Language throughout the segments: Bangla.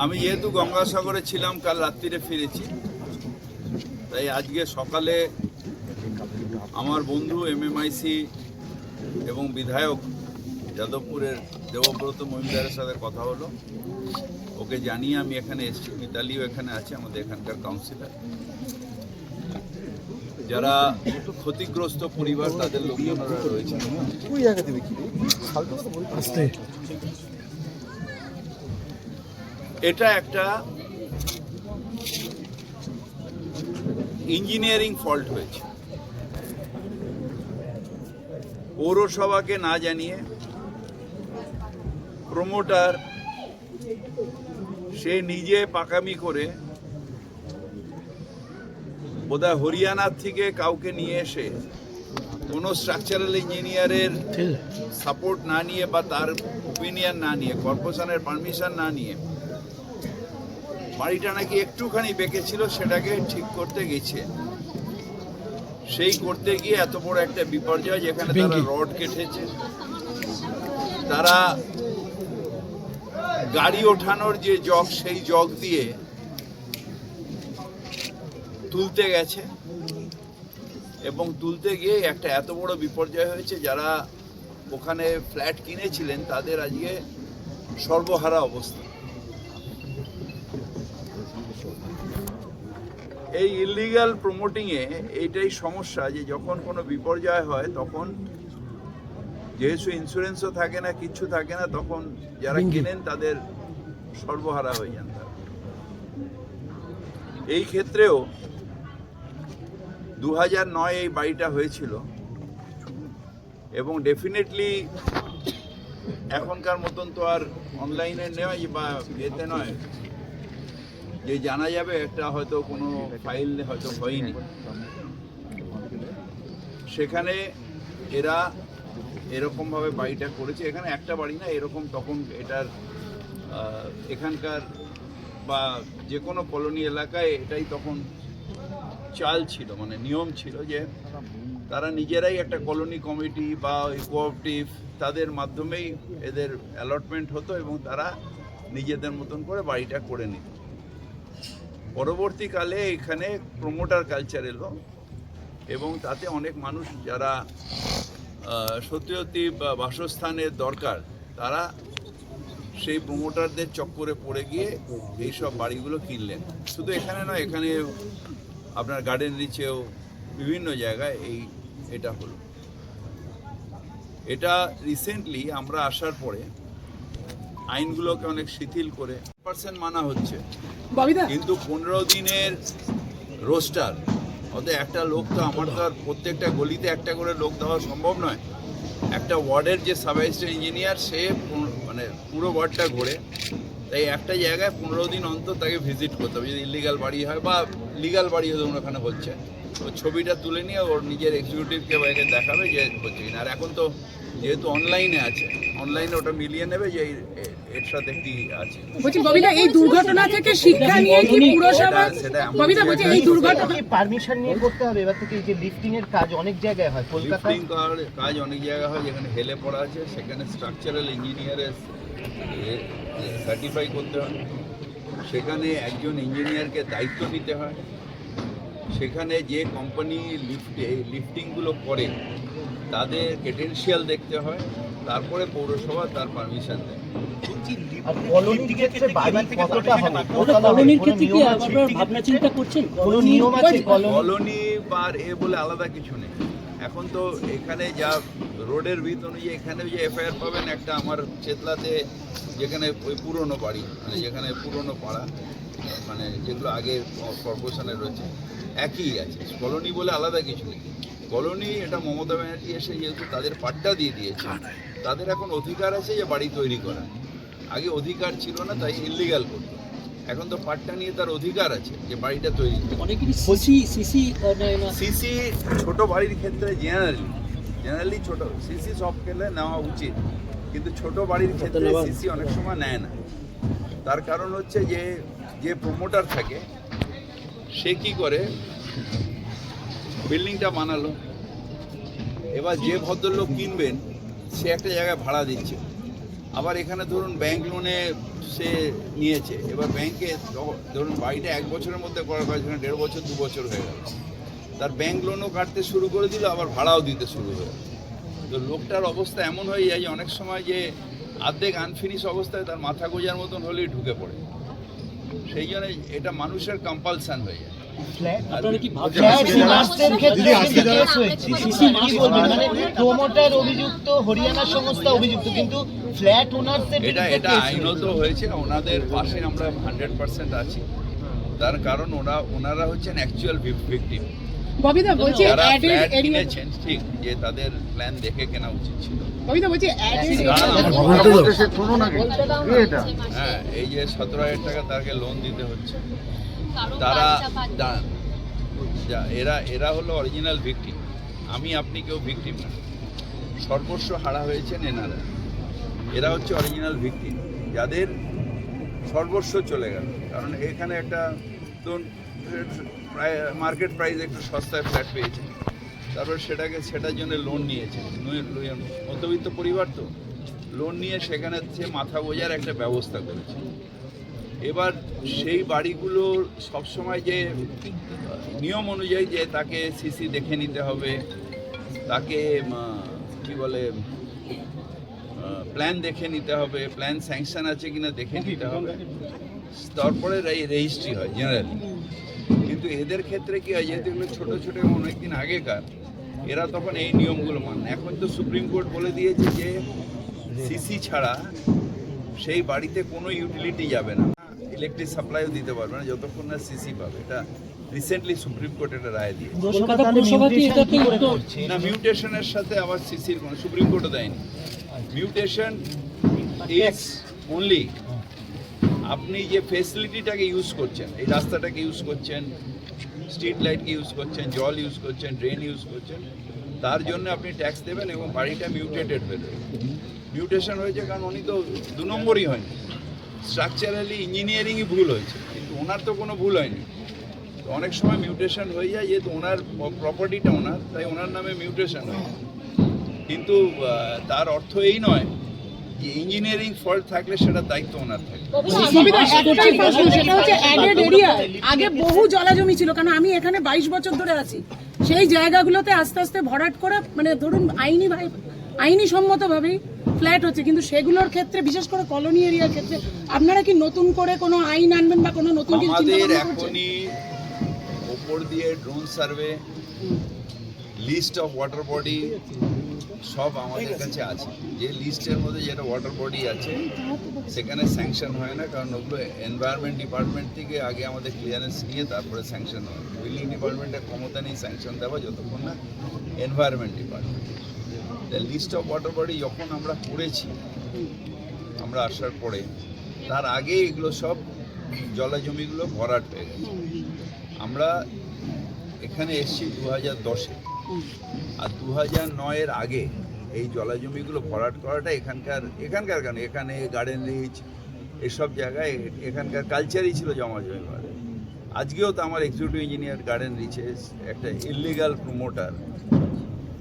আমি যেহেতু গঙ্গাসাগরে ছিলাম কাল রাত্রিরে ফিরেছি। তাই আজকে সকালে আমার বন্ধু এমএমআইসি এবং বিধায়ক যাদবপুরের দেবব্রত মহিন্দারের সাথে কথা হলো। ওকে জানিয়ে আমি এখানে এসেছি। মিতালিও এখানে আছে আমাদের এখানকার কাউন্সিলর যারা ক্ষতিগ্রস্ত পরিবার তাদের লোকজনরা রয়েছে। এটা একটা ইঞ্জিনিয়ারিং ফল্ট হয়েছে। পৌরসভাকে না জানিয়ে প্রমোটার সে নিজে পাকামি করে বোধহয় হরিয়ানার থেকে কাউকে নিয়ে এসে কোনো স্ট্রাকচারাল ইঞ্জিনিয়ারের সাপোর্ট না নিয়ে বা তার ওপিনিয়ন না নিয়ে কর্পোরেশনের পারমিশন না নিয়ে বাড়িটা নাকি একটুখানি বেঁকেছিল সেটাকে ঠিক করতে গেছে। সেই করতে গিয়ে এত বড় একটা বিপর্যয় যেখানে তারা রড কেটেছে। তারা গাড়ি ওঠানোর যে জগ সেই জগ দিয়ে তুলতে গেছে। এবং তুলতে গিয়ে একটা এত বড় বিপর্যয় হয়েছে যারা ওখানে ফ্ল্যাট কিনেছিলেন তাদের আজকে সর্বহারা অবস্থা। এই ইলিগাল প্রমোটিংয়ে এইটাই সমস্যা যে যখন কোনো বিপর্যয় হয় তখন যেহেতু ইন্স্যুরেন্সও থাকে না কিচ্ছু থাকে না তখন যারা কেনেন তাদের সর্বহারা হয়ে যান তারা। এই ক্ষেত্রেও দু হাজার নয় এই বাড়িটা হয়েছিল এবং ডেফিনেটলি এখনকার মতন তো আর অনলাইনে নেওয়া বা এতে নয়। যে জানা যাবে একটা হয়তো কোনো ফাইল হয়তো হয়নি। সেখানে এরা এরকমভাবে বাড়িটা করেছে। এখানে একটা বাড়ি না, এরকম তখন এটার এখানকার বা যে কোনো কলোনি এলাকায় এটাই তখন চাল ছিল মানে নিয়ম ছিল যে তারা নিজেরাই একটা কলোনি কমিটি বা কোঅপারেটিভ তাদের মাধ্যমেই এদের অ্যালটমেন্ট হতো এবং তারা নিজেদের মতন করে বাড়িটা করে নিত। পরবর্তীকালে এখানে প্রমোটার কালচার এলো এবং তাতে অনেক মানুষ যারা সত্যি সত্যি বাসস্থানের দরকার, তারা সেই প্রমোটারদের চক্করে পড়ে গিয়ে এইসব বাড়িগুলো কিনলেন। শুধু এখানে নয়, এখানে আপনার গার্ডেন রিচেও বিভিন্ন জায়গায় এই, এটা হলো। এটা রিসেন্টলি আমরা আসার পরে আইনগুলোকে অনেক শিথিল করে পার্সেন্ট মানা হচ্ছে। কিন্তু পনেরো দিনের রোস্টার অতএব একটা লোক তো আমার তো আর প্রত্যেকটা গলিতে একটা করে লোক দেওয়া সম্ভব নয়। একটা ওয়ার্ডের যে সাব ইঞ্জিনিয়ার সে মানে পুরো ওয়ার্ডটা ঘোরে। তাই একটা জায়গায় পনেরো দিন অন্তর তাকে ভিজিট করতে হবে। যদি ইলিগাল বাড়ি হয় বা লিগাল বাড়ি ধরুন ওখানে হচ্ছে। ও ছবিটা তুলে নিয়ে ওর নিজের এক্সিকিউটিভকে দেখাবে যে হচ্ছে কিনা। আর এখন তো যেহেতু অনলাইনে আছে অনলাইনে ওটা মিলিয়ে নেবে যে এই- এর সাথে কি আছে। বলছি ববিদা এই দুর্ঘটনা থেকে শিক্ষা নিয়ে কি পুরসভা? সেটা- সেটা বলছি এই দুর্ঘটনা পারমিশন নিয়ে করতে হবে এবার থেকে এই যে লিফটিং এর কাজ অনেক জায়গায় হয় কলকাতায়। লিফটিং কাজ অনেক জায়গায় হয় যেখানে হেলে পড়া আছে সেখানে স্ট্রাকচারাল ইঞ্জিনিয়ারের সার্টিফাই করতে হয়। সেখানে একজন ইঞ্জিনিয়ারকে দায়িত্ব নিতে হয়। সেখানে যে কোম্পানি লিফটে লিফটিংগুলো করে তাদের ক্রেডেন্সিয়াল দেখতে হয় তারপরে পৌরসভা তার পারমিশন দেয়। কলোনি বা এ বলে আলাদা কিছু নেই। এখন তো এখানে যা রোডের ভিত অনুযায়ী এখানে যে এফআইআর পাবেন একটা আমার চেতলাতে যেখানে ওই পুরনো বাড়ি মানে যেখানে পুরনো পাড়া মানে যেগুলো আগে কর্পোরেশনের রয়েছে একই আছে। কলোনি বলে আলাদা কিছু নেই। কলোনি এটা মমতা ব্যানার্জি এসে যেহেতু তাদের পাট্টা দিয়ে দিয়েছে তাদের এখন অধিকার আছে যে বাড়ি তৈরি করা আগে অধিকার ছিল না তাই ইলিগাল করতো। এখন তো পাট্টা নিয়ে তার অধিকার আছে যে বাড়িটা তৈরি অনেকেরই সিসি সিসি সিসি ছোট বাড়ির ক্ষেত্রে জেনারেলি জেনারেলি ছোট সিসি সব খেলে নেওয়া উচিত। কিন্তু ছোট বাড়ির ক্ষেত্রে সিসি অনেক সময় নেয় না। তার কারণ হচ্ছে যে যে প্রমোটার থাকে সে কি করে? বিল্ডিংটা বানালো। এবার যে ভদ্রলোক কিনবেন, সে একটা জায়গায় ভাড়া দিচ্ছে। আবার এখানে ধরুন ব্যাংক লোনে সে নিয়েছে। এবার ব্যাংকে ধরুন বাড়িটা এক বছরের মধ্যে করার কথা সেখানে দেড় বছর, দু বছর হয়ে গেল। তার ব্যাংক লোনও কাটতে শুরু করে দিল, আবার ভাড়াও দিতে শুরু হয়ে তো লোকটার অবস্থা এমন হয়ে যায় যে, অনেক সময় যে আর্ধেক আনফিনিশ অবস্থায় তার মাথা গোজার মতন হলেই ঢুকে পড়ে। সেই জন্য এটা মানুষের কম্পালসান হয়ে যায়। মানে প্রমোটার অভিযুক্ত হরিয়ানা সংস্থা অভিযুক্ত। কিন্তু ফ্ল্যাট ওনার্সদের এটা এটা আইনত হয়েছে। ওনাদের পাশে আমরা হান্ড্রেড পার্সেন্ট আছি। তার কারণ ওরা ওনারা হচ্ছেন অ্যাকচুয়াল ভিকটিম বলছি যারা অ্যাডেড এরিয়া কিনেছেন ঠিক যে তাদের প্ল্যান দেখে কেনা উচিত ছিল। বলছি অ্যাডেড হ্যাঁ এই যে সতেরো হাজার টাকা তাকে লোন দিতে হচ্ছে। তারা এরা এরা হলো অরিজিনাল ভিকটিম আমি আপনি কেউ ভিকটিম না। সর্বস্ব হারা হয়েছেন এনারা। এরা হচ্ছে অরিজিনাল ভিকটিম যাদের সর্বস্ব চলে গেল। কারণ এখানে একটা ধরুন প্রায় মার্কেট প্রাইস একটু সস্তায় ফ্ল্যাট পেয়েছে। তারপর সেটাকে সেটার জন্য লোন নিয়েছে। মধ্যবিত্ত পরিবার তো। লোন নিয়ে সেখানে মাথা বোঝার একটা ব্যবস্থা করেছে। এবার সেই বাড়িগুলো সবসময় যে নিয়ম অনুযায়ী যে তাকে সিসি দেখে নিতে হবে তাকে কি বলে প্ল্যান দেখে নিতে হবে প্ল্যান স্যাংশন আছে কিনা দেখে নিতে হবে। তারপরে রেজিস্ট্রি হয় জেনারেলি কিন্তু এদের ক্ষেত্রে কি হয় যেহেতু এগুলো ছোটো ছোটো অনেকদিন আগেকার এরা তখন এই নিয়মগুলো মান। এখন তো সুপ্রিম কোর্ট বলে দিয়েছে যে সিসি ছাড়া সেই বাড়িতে কোনো ইউটিলিটি যাবে না। ইলেকট্রিক সাপ্লাইও দিতে পারবে না যতক্ষণ না সিসি পাবে। এটা রিসেন্টলি সুপ্রিম কোর্ট এটা রায় দিয়ে না মিউটেশনের সাথে আবার সিসির কোনো সুপ্রিম কোর্টও দেয়নি। মিউটেশন ইজ অনলি আপনি যে ফেসিলিটিটাকে ইউজ করছেন এই রাস্তাটাকে ইউজ করছেন স্ট্রিট লাইটকে ইউজ করছেন জল ইউজ করছেন ড্রেন ইউজ করছেন তার জন্য আপনি ট্যাক্স দেবেন এবং বাড়িটা মিউটেটেড বেরোবে মিউটেশন হয়েছে কারণ উনি তো দু নম্বরই হয়নি। স্ট্রাকচারালি ইঞ্জিনিয়ারিংই ভুল হয়েছে, কিন্তু ওনার তো কোনো ভুল হয়নি। অনেক সময় মিউটেশন হয়ে যায়, যেহেতু ওনার প্রপার্টিটা ওনার, তাই ওনার নামে মিউটেশন হয়। কিন্তু তার অর্থ এই নয় যে ইঞ্জিনিয়ারিং ফল্ট থাকলে সেটার দায়িত্ব ওনার থাকে। সেটা আগে বহু জলাজমি ছিল, কারণ আমি এখানে বাইশ বছর ধরে আছি। সেই জায়গাগুলোতে আস্তে আস্তে ভরাট করে মানে ধরুন আইনি ভাই আইনি সম্মতভাবেই ফ্ল্যাট হচ্ছে কিন্তু সেগুলোর ক্ষেত্রে বিশেষ করে কলোনি এরিয়ার ক্ষেত্রে আপনারা কি নতুন করে কোনো আইন আনবেন বা কোনো নতুন কিছু চিন্তা আমাদের? এখনই ওপর দিয়ে drone survey list of water body সব আমাদের কাছে আছে। যে লিস্টের মধ্যে যেটা ওয়াটার বডি আছে সেখানে স্যাংশন হয় না কারণ ওগুলো এনভায়রনমেন্ট ডিপার্টমেন্ট থেকে আগে আমাদের ক্লিয়ারেন্স নিয়ে তারপরে স্যাংশন হয়। বিল্ডিং ডিপার্টমেন্টের ক্ষমতা নেই স্যাংশন দেওয়া যতক্ষণ না environment department list of water body যখন আমরা করেছি, আমরা আসার পরে, তার আগে এগুলো সব জলাজমিগুলো ভরাট হয়ে গেছে। আমরা এখানে এসেছি দু হাজার দশে। আর দু হাজার নয়ের আগে এই জলাজমিগুলো ভরাট করাটা এখানকার এখানকার কেন? এখানে গার্ডেন রিচ এসব জায়গায় এখানকার কালচারই ছিল জমা জমি ভরা। আজকেও তো আমার এক্সিকিউটিভ ইঞ্জিনিয়ার গার্ডেন রিচে একটা ইলিগাল প্রমোটার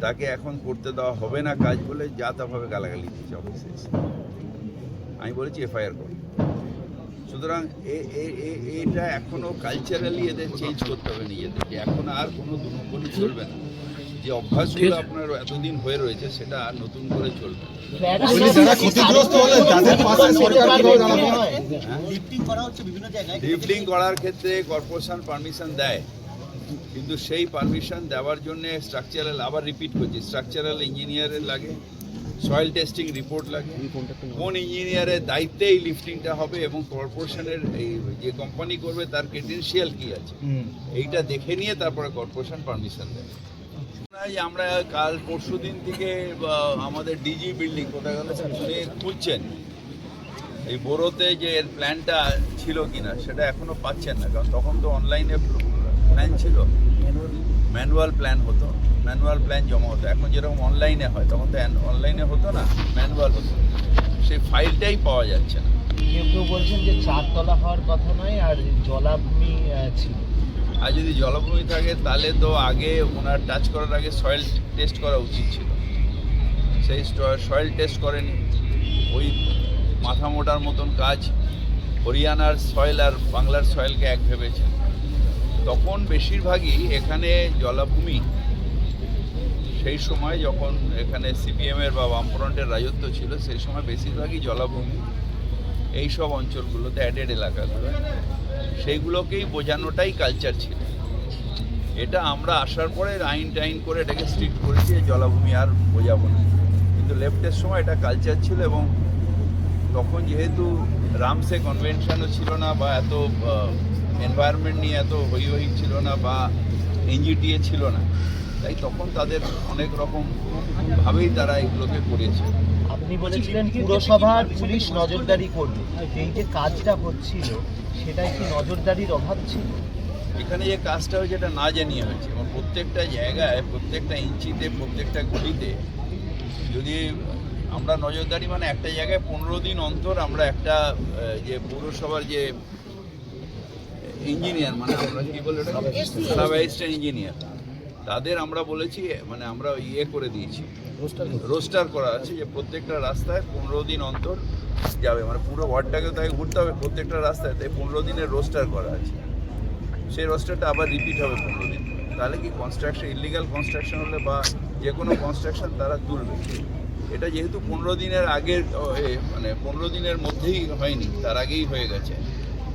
তাকে এখন করতে দেওয়া হবে না কাজ বলে যা তাভাবে গালাগালি দিয়েছে অফিসে আমি বলেছি এফআইআর করো। সুতরাং এ- এ- এ- এটা এখনও কালচারালি এদের চেঞ্জ করতে হবে নিজেদেরকে। এখন আর কোনো দু নম্বরই চলবে না। যে অভ্যাসগুলো আপনার এতদিন হয়ে রয়েছে সেটা আর নতুন করে চলবে লিফটিং করার ক্ষেত্রে কর্পোরেশন পারমিশন দেয়। কিন্তু সেই পারমিশন দেওয়ার জন্য স্ট্রাকচারাল আবার রিপিট করছি। স্ট্রাকচারাল ইঞ্জিনিয়ারের লাগে সয়েল টেস্টিং রিপোর্ট লাগে। কোন ইঞ্জিনিয়ারের দায়িত্বে এই লিফটিংটা হবে এবং কর্পোরেশনের এই যে কোম্পানি করবে তার ক্রেডেন্সিয়াল কি আছে? এইটা দেখে নিয়ে তারপরে কর্পোরেশন পারমিশন এই আমরা কাল পরশু দিন থেকে আমাদের ডিজি বিল্ডিং কোথায় গেল উনি খুঁজছেন এই বোরোতে যে এর প্ল্যানটা ছিল কিনা সেটা এখনও পাচ্ছেন না কারণ তখন তো অনলাইনে প্ল্যান ছিল। ম্যানুয়াল প্ল্যান হতো। ম্যানুয়াল প্ল্যান জমা হতো। এখন যেরকম অনলাইনে হয় তখন তো অনলাইনে হতো না ম্যানুয়াল হতো। সেই ফাইলটাই পাওয়া যাচ্ছে না। কেউ কেউ বলছেন যে চারতলা হওয়ার কথা নয় আর জলাভূমি ছিল। আর যদি জলাভূমি থাকে তাহলে তো আগে ওনার টাচ করার আগে সয়েল টেস্ট করা উচিত ছিল। সেই সয়েল টেস্ট করেনি। ওই মাথা মোটার মতন কাজ হরিয়ানার সয়েল আর বাংলার সয়েলকে এক ভেবেছে। তখন বেশিরভাগই এখানে জলাভূমি। সেই সময় যখন এখানে সিপিএমের বা বামফ্রন্টের রাজত্ব ছিল, সেই সময় বেশিরভাগই জলাভূমি। এই সব অঞ্চলগুলোতে অ্যাডেড এলাকাগুলো সেইগুলোকেই বোঝানোটাই কালচার ছিল। এটা আমরা আসার পরে আইন টাইন করে এটাকে স্ট্রিক্ট করেছি জলাভূমি আর বোঝাবো না। কিন্তু লেফটের সময় এটা কালচার ছিল এবং তখন যেহেতু রামসে কনভেনশনও ছিল না বা এত এনভায়রনমেন্ট নিয়ে এত হই হই ছিল না বা এনজিটিএ ছিল না। তাই তখন তাদের অনেক রকম ভাবেই তারা এগুলোকে করেছে। আপনি বলেছিলেন পুরসভার পুলিশ নজরদারি করবে। এই যে কাজটা হচ্ছিল সেটাই কি নজরদারির অভাব ছিল? এখানে যে কাজটা হয়েছে এটা না জানিয়ে হয়েছে। এবং প্রত্যেকটা জায়গায় প্রত্যেকটা ইঞ্চিতে প্রত্যেকটা গলিতে যদি আমরা নজরদারি মানে একটা জায়গায় পনেরো দিন অন্তর আমরা একটা যে পৌরসভার যে ইঞ্জিনিয়ার মানে আমরা কি বলে ওটা ইঞ্জিনিয়ার তাদের আমরা বলেছি মানে আমরা ইয়ে করে দিয়েছি। রোস্টার করা আছে যে প্রত্যেকটা রাস্তায় পনেরো দিন অন্তর যাবে। মানে পুরো ওয়ার্ডটাকে তাকে ঘুরতে হবে প্রত্যেকটা রাস্তায় তাই পনেরো দিনের রোস্টার করা আছে। সেই রোস্টারটা আবার রিপিট হবে পনেরো দিন। তাহলে কি কনস্ট্রাকশন ইলিগাল কনস্ট্রাকশন হলে বা যে কোনো কনস্ট্রাকশন তারা তুলবে। এটা যেহেতু পনেরো দিনের আগের মানে পনেরো দিনের মধ্যেই হয়নি তার আগেই হয়ে গেছে।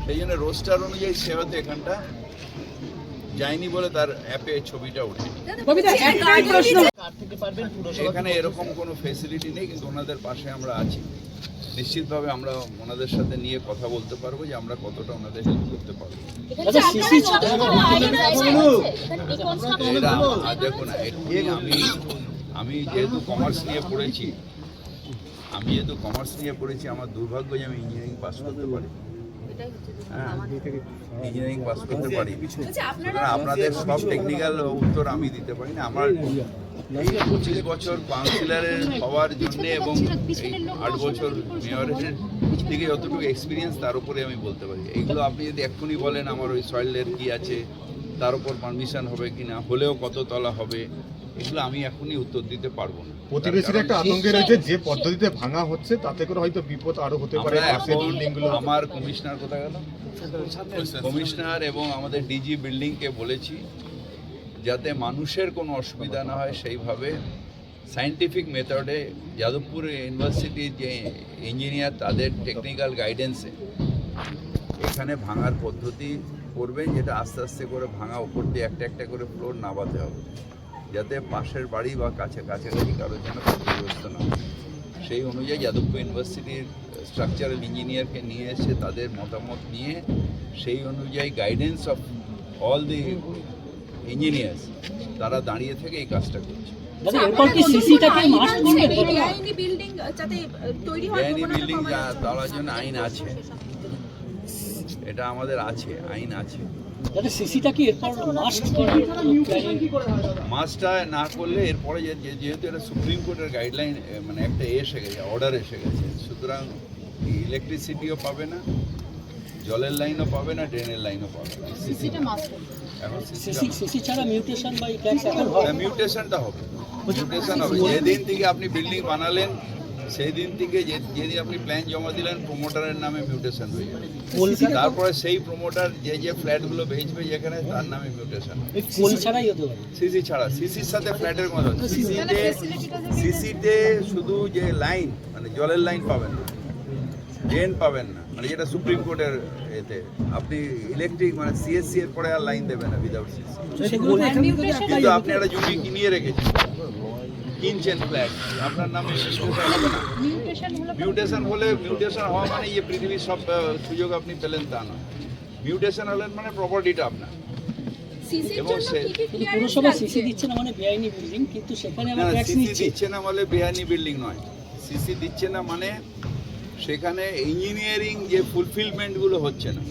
সেই জন্য রোস্টার অনুযায়ী সে হয়তো এখানটা যায়নি বলে তার অ্যাপে ছবিটা ওঠে কবিতা একটাই প্রশ্ন কার থেকে পারবেন পুরসভা এখানে এরকম কোনো ফেসিলিটি নেই কিন্তু ওনাদের পাশে আমরা আছি। নিশ্চিতভাবে আমরা ওনাদের সাথে নিয়ে কথা বলতে পারব যে আমরা কতটা ওনাদের হেল্প করতে পারব। সিসি দেখুন আমি আমি যেহেতু কমার্স নিয়ে পড়েছি আমি যেহেতু কমার্স নিয়ে পড়েছি আমার দুর্ভাগ্য যে আমি ইঞ্জিনিয়ারিং পাস করতে পারি ইঞ্জিনিয়ারিং পাস করতে পারি সুতরাং আপনাদের সব টেকনিক্যাল উত্তর আমি দিতে পারি না। আমার এই পঁচিশ বছর কাউন্সিলরের হওয়ার জন্য এবং এই আট বছর মেয়রের থেকে যতটুকু এক্সপিরিয়েন্স তার উপরে আমি বলতে পারি। এইগুলো আপনি যদি এক্ষুনি বলেন আমার ওই সয়েলের কি আছে তার উপর পারমিশন হবে কি না হলেও কত তলা হবে এগুলো আমি এখনই উত্তর দিতে পারব না। প্রতিবেশীর একটা আতঙ্কে রয়েছে যে পদ্ধতিতে ভাঙা হচ্ছে তাতে করে হয়তো বিপদ আরও হতে পারে আমরা পাশে বিল্ডিংগুলো আমার কমিশনার কোথায় গেল? কমিশনার এবং আমাদের ডিজি বিল্ডিংকে বলেছি যাতে মানুষের কোনো অসুবিধা না হয় সেইভাবে সায়েন্টিফিক মেথডে যাদবপুর ইউনিভার্সিটির যে ইঞ্জিনিয়ার তাদের টেকনিক্যাল গাইডেন্সে এখানে ভাঙার পদ্ধতি করবেন যেটা আস্তে আস্তে করে ভাঙা উপর দিয়ে একটা একটা করে ফ্লোর নামাতে হবে। যাতে পাশের বাড়ি বা কাছে কাছাকাছি কারোর যেন ক্ষতিগ্রস্ত না সেই অনুযায়ী যাদবপুর ইউনিভার্সিটির স্ট্রাকচারাল ইঞ্জিনিয়ারকে নিয়ে এসে তাদের মতামত নিয়ে সেই অনুযায়ী guidance of all the engineers তারা দাঁড়িয়ে থেকে এই কাজটা করছে। হয় বিল্ডিং তার জন্য আইন আছে। এটা আমাদের আছে আইন আছে। দাদা সিসিটা কি এরপর মাস্ট করবেন মাসটা না করলে এরপরে যেহেতু এটা সুপ্রিম কোর্টের গাইডলাইন মানে একটা এসে গেছে অর্ডার এসে গেছে সুতরাং ইলেকট্রিসিটিও পাবে না জলের লাইনও পাবে না ড্রেনের লাইনও পাবে না। এখন সিসি সিসি ছাড়া মিউটেশন বা এখন মিউটেশনটা হবে। মিউটেশন হবে। যেদিন থেকে আপনি বিল্ডিং বানালেন সেই দিন থেকে যে- যেদিন আপনি প্ল্যান জমা দিলেন প্রমোটারের নামে মিউটেশন হয়ে যাবে তারপরে সেই প্রমোটার যে যে ফ্ল্যাটগুলো ভেজবে যেখানে তার নামে মিউটেশন সিসি ছাড়া। সিসির সাথে ফ্ল্যাটের মতো সিসিতে সিসিতে শুধু যে লাইন মানে জলের লাইন পাবেন না। ড্রেন পাবেন না। মানে যেটা সুপ্রিম কোর্টের এতে। আপনি ইলেকট্রিক মানে সিএসসি এর পরে আর লাইন দেবেন না উইদাউট সিসি সেগুলো তো এখান থেকে তো কিন্তু আপনি একটা জমি কিনিয়ে রেখেছেন। কিনছেন ফ্ল্যাট আপনার নামে মিউটেশন হবে না? মিউটেশন হলে মিউটেশন হওয়া মানে যে পৃথিবীর সব সুযোগ আপনি পেলেন তা নয়। মিউটেশন হলেন মানে প্রপার্টিটা আপনার। পুরসভা সিসি দিচ্ছে না মানে বেআইনি বিল্ডিং কিন্তু সেখানে না আবার ট্যাক্স নিচ্ছে। দিচ্ছে না বলে বেআইনি বিল্ডিং নয়। সিসি দিচ্ছে না মানে সেখানে ইঞ্জিনিয়ারিং যে ফুলফিলমেন্টগুলো হচ্ছে না।